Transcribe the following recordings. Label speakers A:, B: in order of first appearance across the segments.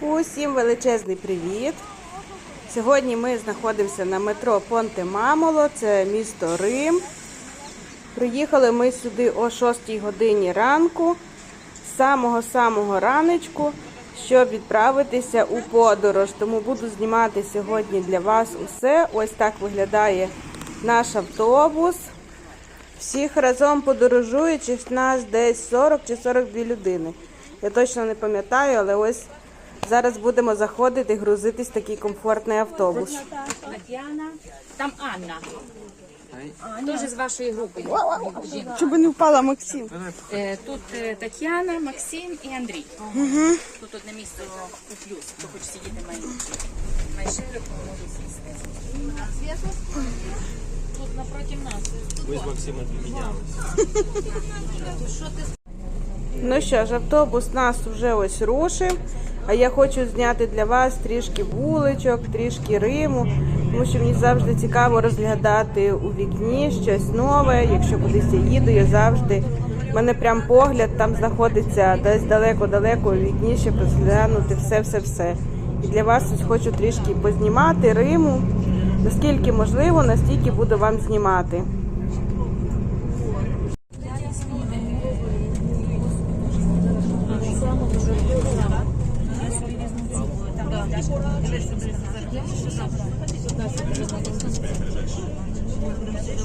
A: Усім величезний привіт! Сьогодні ми знаходимося на метро Понте Мамоло, це місто Рим. Приїхали ми сюди о 6 годині ранку, з самого-самого раночку, щоб відправитися у подорож. Тому буду знімати сьогодні для вас усе. Ось так виглядає наш автобус. Всіх разом подорожуючих нас десь 40 чи 42 людини. Я точно не пам'ятаю, але ось зараз будемо заходити і грузитись в такий комфортний автобус.
B: Тетяна, там Анна. Теж з вашої групи. жінка.
A: Щоб не впала Максим.
B: Е, Тут е, Тетяна, Максим і Андрій. Тут одне місце у плюс. Хто хоче сидіти має найшироко, може сісти. Тут напроти нас.
C: Ви з Максимом помінялися.
A: Ну що ж, автобус нас вже ось рушив. А я хочу зняти для вас трішки вуличок, трішки Риму, тому що мені завжди цікаво розглядати у вікні щось нове. Якщо кудись я їду, я завжди в мене прям погляд там знаходиться десь далеко-далеко у вікні, щоб розглянути все-все-все. І для вас ось хочу трішки познімати Риму. Наскільки можливо, настільки буду вам знімати.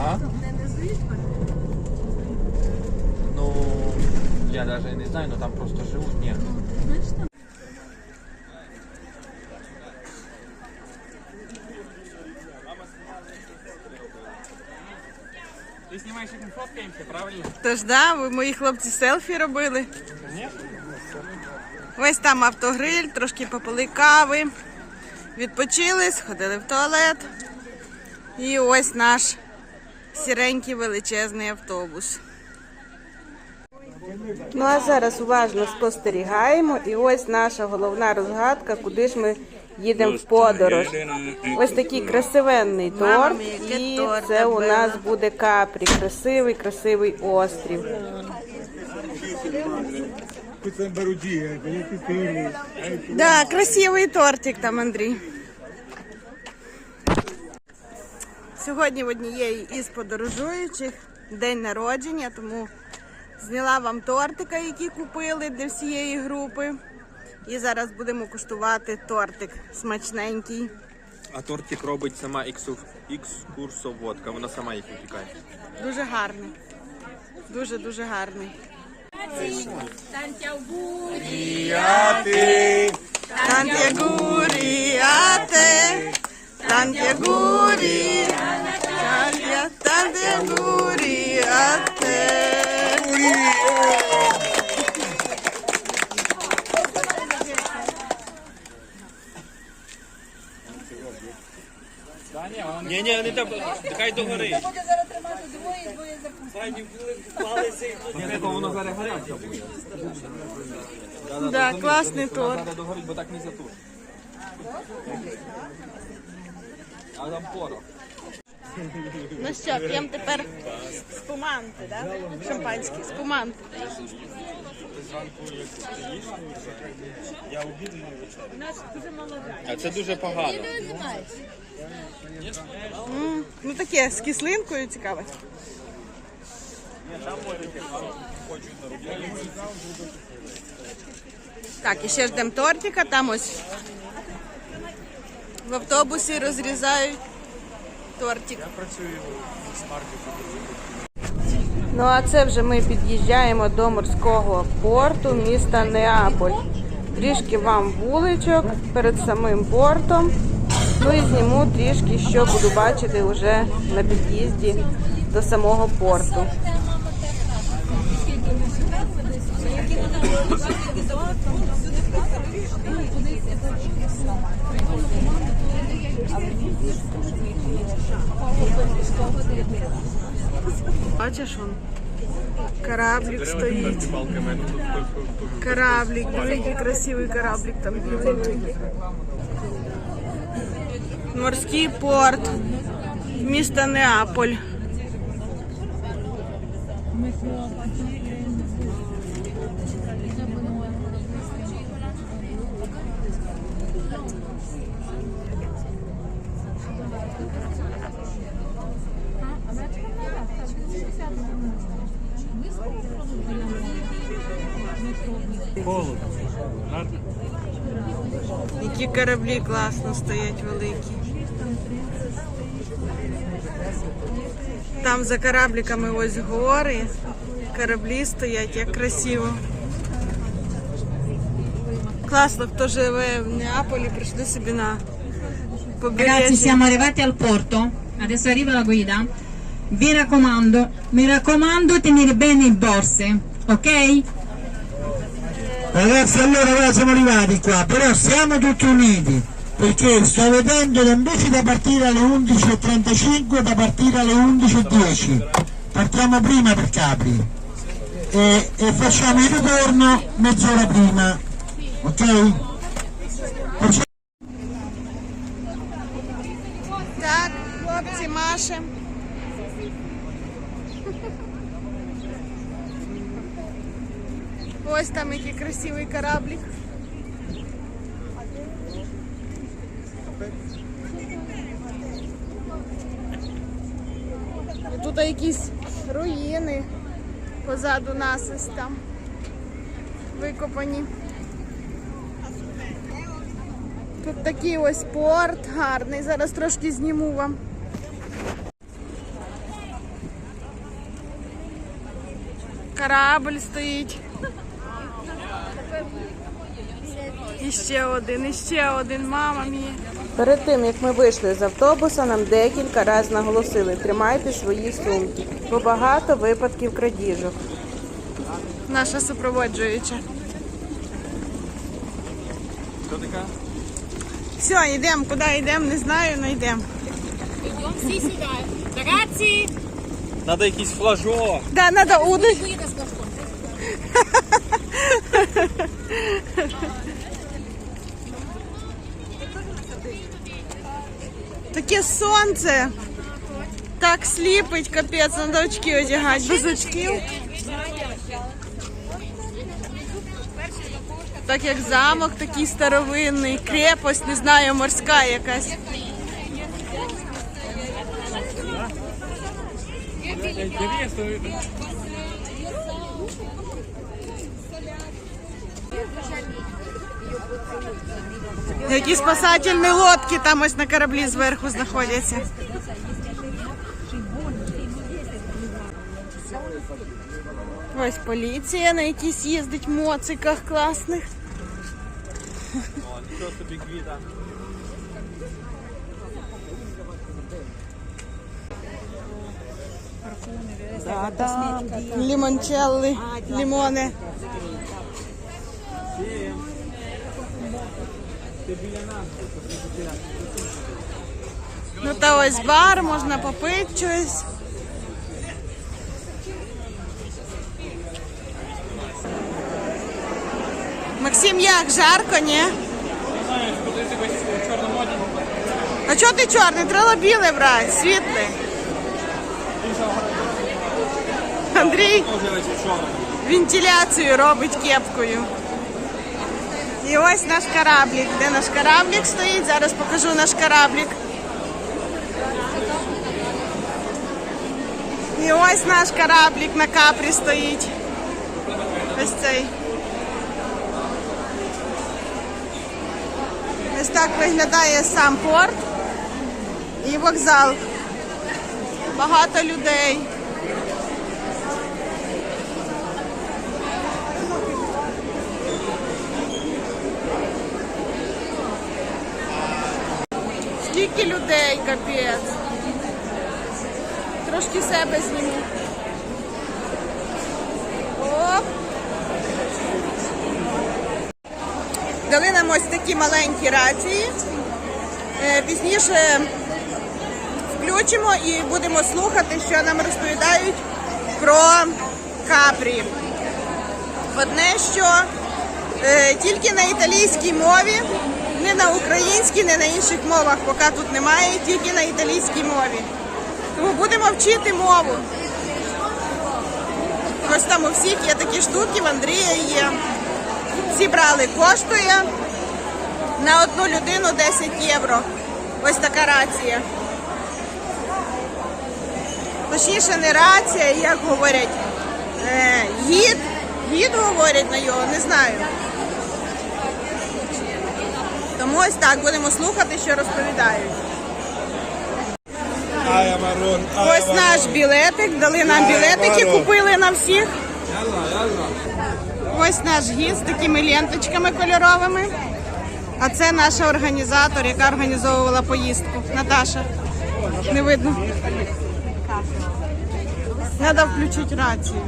C: А? Ну, я даже не знаю, но там просто живут. Нет. Ты правильно?
A: Тож да, ви мої хлопці селфі робили. Ось там автогриль, трошки попили кави, відпочили, сходили в туалет. І ось наш сіренький величезний автобус. Ну а зараз уважно спостерігаємо. І ось наша головна розгадка, куди ж ми їдемо в подорож. Ось такий красивенний торт. І це у нас буде капрі. Красивий, красивий острів. Да, красивий тортик там, Андрій. Сьогодні в однієї із подорожуючих день народження, тому зняла вам тортика, який купили для всієї групи. І зараз будемо куштувати тортик смачненький.
C: А тортик робить сама екскурсоводка, вона сама їх випікає.
A: Дуже гарний. Дуже дуже гарний.
B: Танті Аугурі.
A: Tanti auguri
C: Ні, ні, не так, хай догори. Ні, то воно зараз гаряче буде.
A: Да, класний торт.
C: Треба догорить, бо так не затушить. А там порох.
A: Ну що, п'ємо тепер спуманти, да? Шампанське, спуманти.
C: А це дуже погано.
A: Ну таке, з кислинкою цікаве. Так, і ще ждемо тортика, там ось в автобусі розрізають тортик. Ну а це вже ми під'їжджаємо до морського порту міста Неаполь. Трішки вам вуличок перед самим портом. Ну і зніму трішки, що буду бачити вже на під'їзді до самого порту.
D: Бачиш он? Кораблик стоїть. Кораблик, великий красивий кораблик там біленький. Морський порт міста Неаполь. Які кораблі класно стоять великі. Там за корабликами ось гори. Кораблі стоять, як красиво. Класно, хто живе в Неаполі, прийшли собі на побережжя.
E: siamo arrivati al porto. Adesso arriva la guida. Vi raccomando, mi raccomando, tenere bene le borse, ok?
F: Ragazzi, allora ora siamo arrivati qua, però siamo tutti uniti, perché sto vedendo che invece da partire alle 11.35 da partire alle 11.10. Partiamo prima per Capri e, e facciamo il ritorno mezz'ora prima, ok? Facciamo-
D: Так, хлопці, машем. Красивий кораблик. Тут якісь руїни позаду нас ось там викопані. Тут такий ось порт гарний. Зараз трошки зніму вам. Корабль стоїть. І ще один, і ще один, мама мія. Перед тим, як ми вийшли з автобуса, нам декілька разів наголосили, тримайте свої сумки, бо багато випадків крадіжок. Наша супроводжуюча.
C: Хто така?
D: Все, йдемо, куди йдемо, не знаю, але йдемо.
B: Всі сідають. Ragazzi,
C: Надо якийсь флажок.
D: Да, надо удочку. Таке сонце. Так сліпить, капець, треба очки одягати. Без очків. Так як замок такий старовинний, крепость, не знаю, морська якась. Які спасательні лодки там ось на кораблі зверху знаходяться. Ось поліція на якісь їздить моциках класних.
C: О, нічого собі квіта.
D: Лімончелли, лімони. Ну та ось бар, можна попити щось. Максим, як жарко, ні? А чого ти чорний? Треба біле брати, світле. Андрій вентиляцію робить кепкою. І ось наш кораблік. Де наш кораблік стоїть? Зараз покажу наш кораблік. І ось наш кораблік на капрі стоїть. Ось цей. Ось так виглядає сам порт і вокзал. Багато людей. Скільки людей, капець. Трошки себе зніму. Оп. Дали нам ось такі маленькі рації. Е, Пізніше включимо і будемо слухати, що нам розповідають про Капрі. Одне, що е, тільки на італійській мові, не на українській, не на інших мовах, поки тут немає, тільки на італійській мові. Тому будемо вчити мову. Ось там у всіх є такі штуки, в Андрія є. Всі брали, коштує на одну людину 10 євро. Ось така рація. Точніше, не рація, як говорять, е, гід. Гід говорять на його, не знаю. Тому ось так будемо слухати, що розповідають. Ось наш білетик, дали нам білетики, купили на всіх. Ось наш гід з такими ленточками кольоровими. А це наша організатор, яка організовувала поїздку. Наташа. Не видно. Треба включити рацію.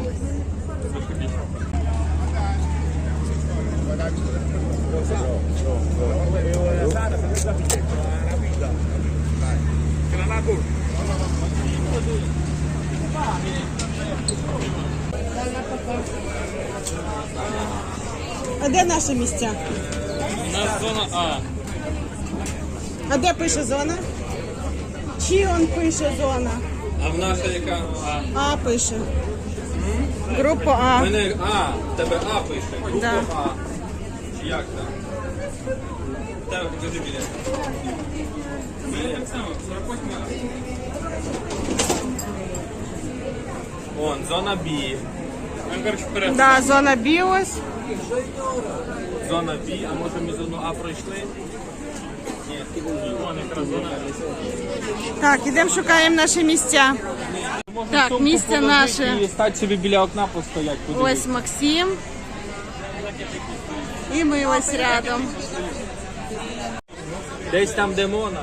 D: А де наші місця?
C: У нас зона А.
D: А де пише зона? Чи он пише зона?
C: А в наша яка А?
D: А пише. Група
C: У
D: А.
C: мене А, в тебе А пише. Група
D: Да.
C: А. Чи як там? Тебе покажи біля. Ми як саме, 48 Вон, зона Б. Ми, коротше, вперед.
D: Да, зона Б ось.
C: Зона Б, а може ми зону А пройшли? Ні, вон якраз зона
D: Так, ідемо шукаємо наші місця. Так, місце наше.
C: І стати собі біля окна постоять.
D: Ось Максим. І ми ось рядом.
C: Десь там де Мона.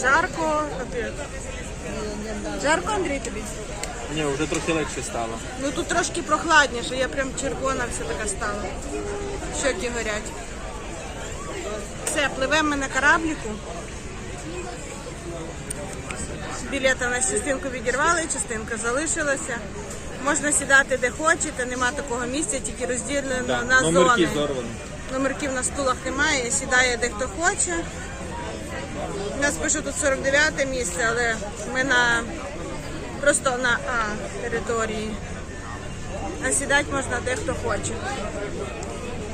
D: Жарко. Жарко, Андрій, тобі?
C: Ні, вже трохи легше стало.
D: Ну тут трошки прохладніше, я прям червона вся така стала. Щоки горять. Все, пливемо ми на корабліку. Білети на частинку відірвали, частинка залишилася. Можна сідати де хочете, нема такого місця, тільки розділено
C: Да,
D: на
C: номерки
D: зони.
C: зорвані.
D: Номерків на стулах немає, сідає де хто хоче. У нас пише тут 49 місце, але ми на просто на А території. А сідати можна де хто хоче.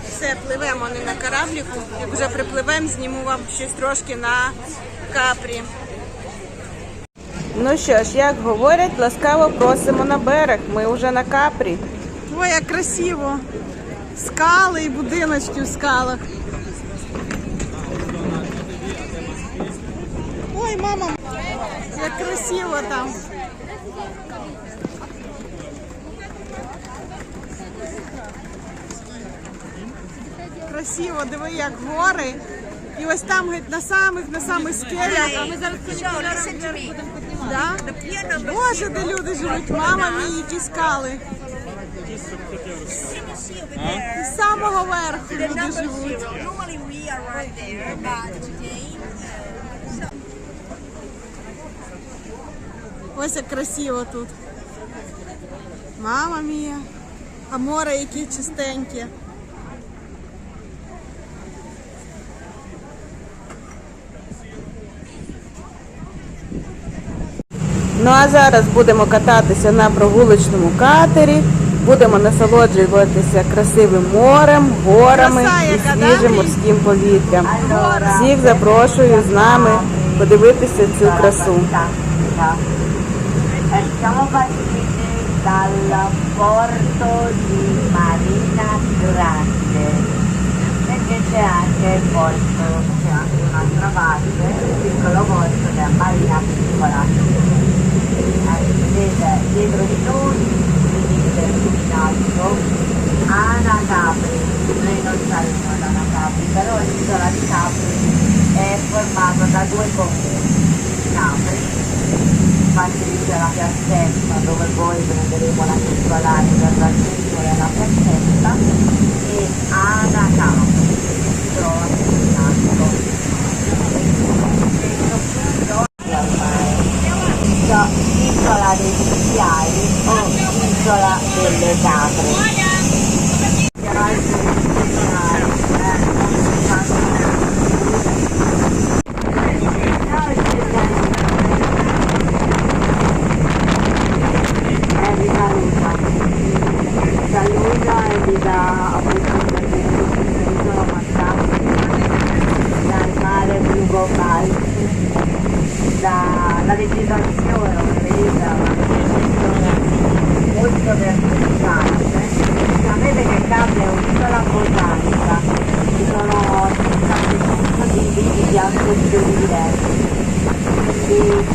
D: Все, пливемо не на корабліку. Як вже припливемо, зніму вам щось трошки на капрі. Ну що ж, як говорять, ласкаво просимо на берег. Ми вже на капрі. Ой, як красиво! Скали і будиночки в скалах. Ой, мама, як красиво там. Красиво, диви, як гори. І ось там геть на самих на самих скелях. Да? Боже, де люди живуть, мама мій, які скали. З самого верху люди живуть.
G: Today
D: Ось як красиво тут. Мама мія. А море яке чистеньке. Ну а зараз будемо кататися на прогулочному катері, будемо насолоджуватися красивим морем, горами і свіжим морським повітрям. Всіх запрошую з нами подивитися цю красу.
H: Siamo partiti dal porto di Marina Grande perché c'è anche il porto, c'è anche un'altra parte, il piccolo porto della Marina Piccola. Vedete dietro di noi in alto Ana Capri, lei non sa l'isola di Ana Capri, però l'isola di Capri è formata da due comuni, Capri infatti lì c'è la piazzetta dove poi prenderemo la circolare per raggiungere la piazzetta e Ada Campo si trova e.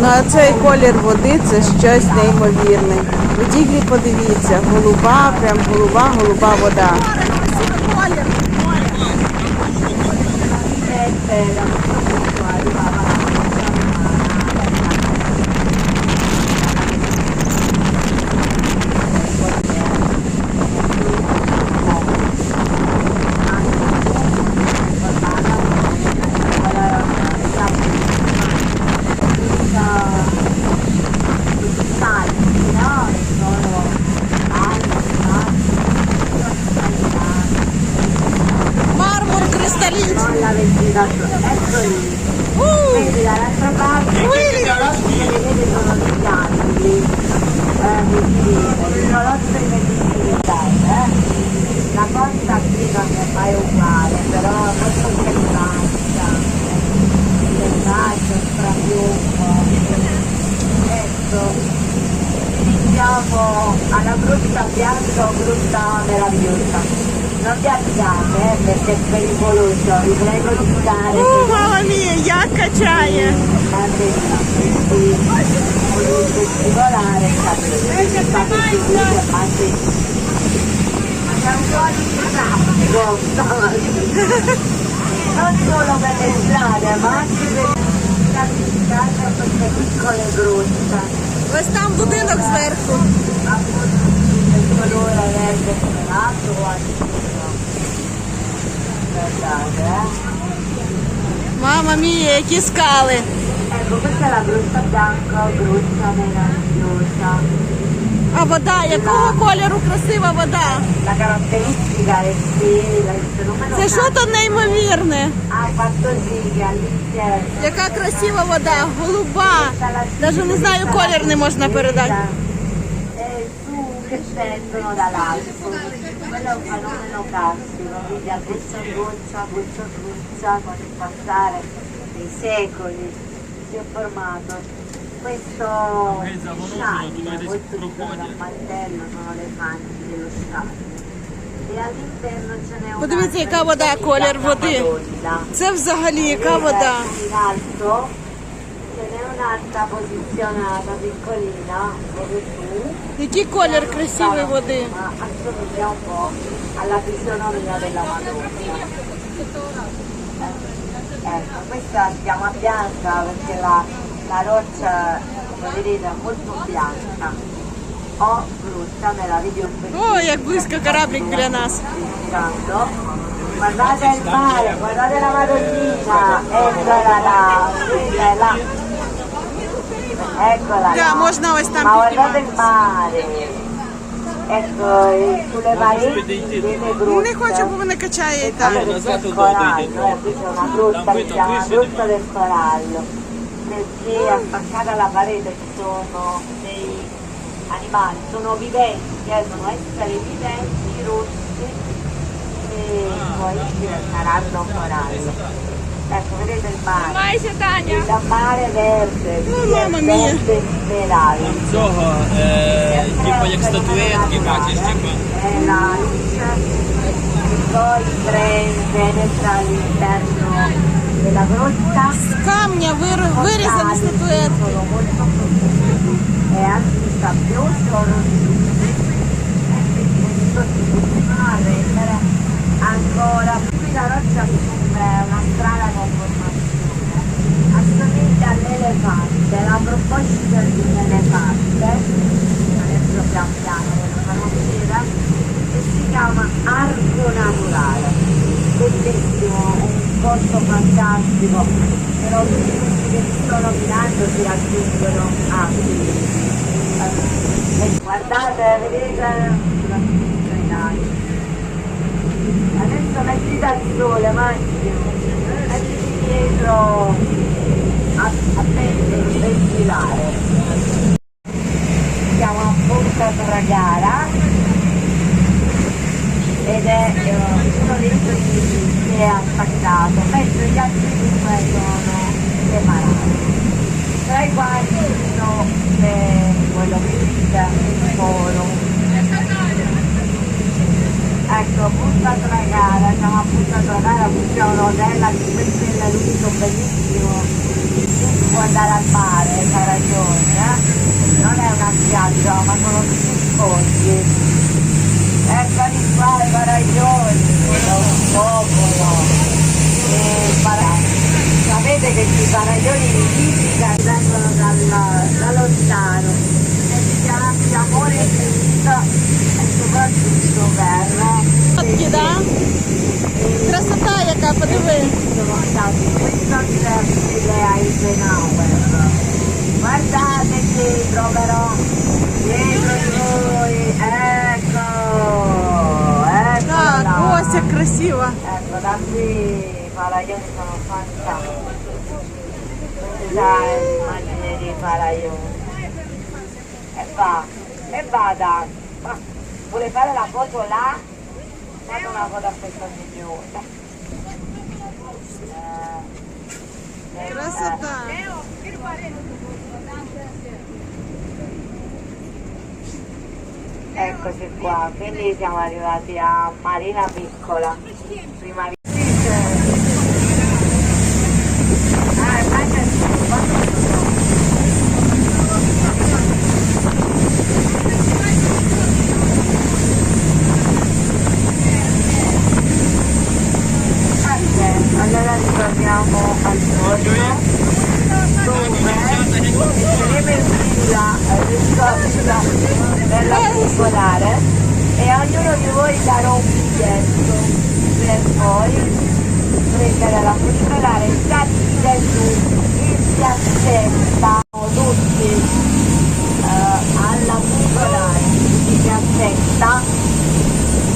D: Ну а цей колір води це щось неймовірне. Тільки подивіться, голуба, прям голуба, голуба вода.
H: 然后。Non solo per le strade ma anche per classificate a queste piccole grotte
D: Ось там будинок зверху.
H: colore verde sperato o guardate eh
D: Мама мія, які скали.
H: ecco questa è la grusta bianca o grusta meravigliosa
D: А вода, якого кольору красива вода? Це що то неймовірне? Яка красива вода, голуба. Навіть не знаю, колір не можна передати.
H: e che scendono dall'alto. Quello è un fenomeno classico, quindi a goccia a goccia, goccia a goccia, con il passare dei secoli si è formato questo al mantello, sono le fanti dello shine. E all'interno ce n'è una
D: Подивіться, яка вода, колір води. Це взагалі яка вода.
H: In alto ce n'è un'altra posizionata piccolina proprio su,
D: Який колір красивої води.
H: ma assomiglia un po' alla fisionomia della Madonna. Eh, Ecco, questa si chiama bianca perché la, la roccia, come vedete, è molto bianca. O brutta, meravigliosa.
D: О, як близько кораблик біля нас.
H: Guardando. Guardate il mare, guardate la Madonnina, eccola là, quella è là. Eccola
D: Да,
H: là.
D: можна ось там
H: Ma guardate il
D: підніматися.
H: mare. Ecco, eh, sulle pareti delle grutte.
D: Не хочу, бо мене качає і так.
H: Guardate questo è il corallo, eh, qui c'è una grotta che si chiama grotta del corallo, perché attaccata alla parete ci sono dei animali, sono viventi, eh, sono esseri viventi rossi e poi saranno corallo. Ecco, vedete il mare, il mare verde, qui è
D: mamma mia.
H: verde smeraldo.
C: Цього, е, типу як статуетки, бачиш, типу.
H: È la luce che poi pre- penetra all'interno della grotta
D: З камня вир- вирізані статуетки.
H: sono molto profondi e anche sabbiosi o rocciosi e quindi questo si possono arrendere ancora qui la roccia assume una strana conformazione assomiglia all'elefante la proposito di un elefante adesso pian piano ve lo farò vedere e si chiama arco naturale bellissimo posto fantastico però tutti questi che vi sto nominando si raggiungono a piedi Eh, guardate vedete adesso mettete al sole Massimo. Mettiti dietro a, a ventilare siamo a Porta Tragara ed è eh, uno dei suoi che è attaccato mentre gli altri due sono separati tra i quali uno è quello che dice il forum ecco Punta Tragara siamo a Punta Tragara qui c'è un hotel a 5 stelle l'unico bellissimo si può andare al mare c'ha ragione eh? non è una spiaggia ma sono tutti sconti. Eccoli qua i faraglioni è un popolo e para- sapete che i faraglioni di fisica vengono dal- da lontano e si chiama amore e vita e soprattutto per
D: Фотки, да? Красота яка, подиви.
H: sono stati questo stile Eisenhower guardate dietro però aggressiva. Ecco, eh, da qui Palaioni sono fantastici. Questa è l'immagine di Palaioni. E va, e vada. Ma vuole fare la foto là? Fate una foto a questo video. Eh, Grazie
D: a te.
H: Eccoci qua, quindi siamo arrivati a Marina Piccola di... Ah, immagina- Ok, Allora ritorniamo al giorno dove metteremo in fila eh, il codice per la circolare e a ognuno darò un biglietto per poi prendere la circolare salire su in piazzetta tutti eh, alla circolare in piazzetta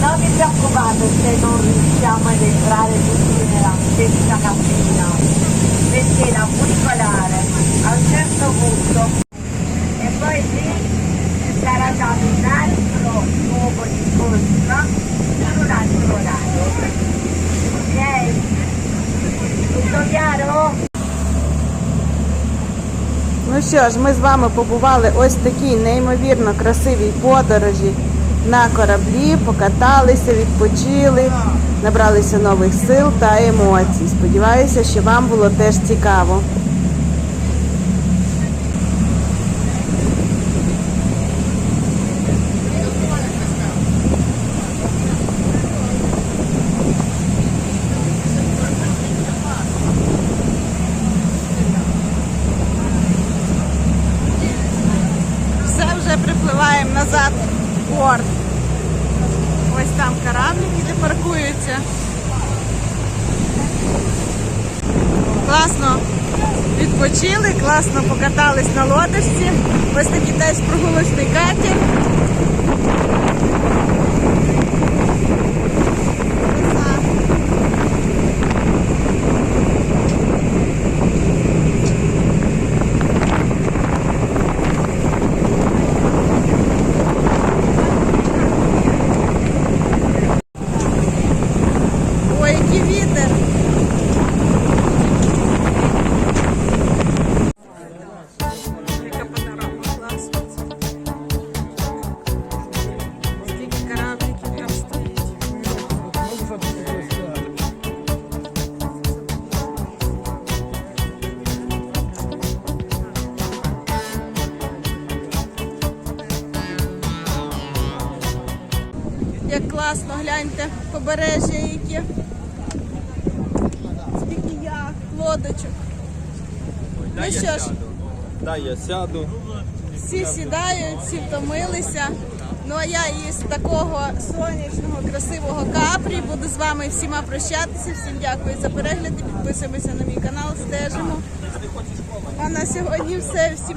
H: non vi preoccupate se non riusciamo ad entrare tutti nella stessa cabina, perché la funicolare
D: що ж, ми з вами побували ось такій неймовірно красивій подорожі на кораблі, покаталися, відпочили, набралися нових сил та емоцій. Сподіваюся, що вам було теж цікаво. Все вже припливаємо назад борт. Ось там кораблики, де паркуються. Класно відпочили, класно покатались на лодочці. Ось такий теж прогулочний катер. Гляньте, побережжя яке. Скільки яхт, лодочок. Ну що ж.
C: Дай я сяду.
D: Всі сідають, всі втомилися. Ну а я із такого сонячного, красивого капрі буду з вами всіма прощатися. Всім дякую за перегляди. Підписуємося на мій канал, стежимо. А на сьогодні все. Всім.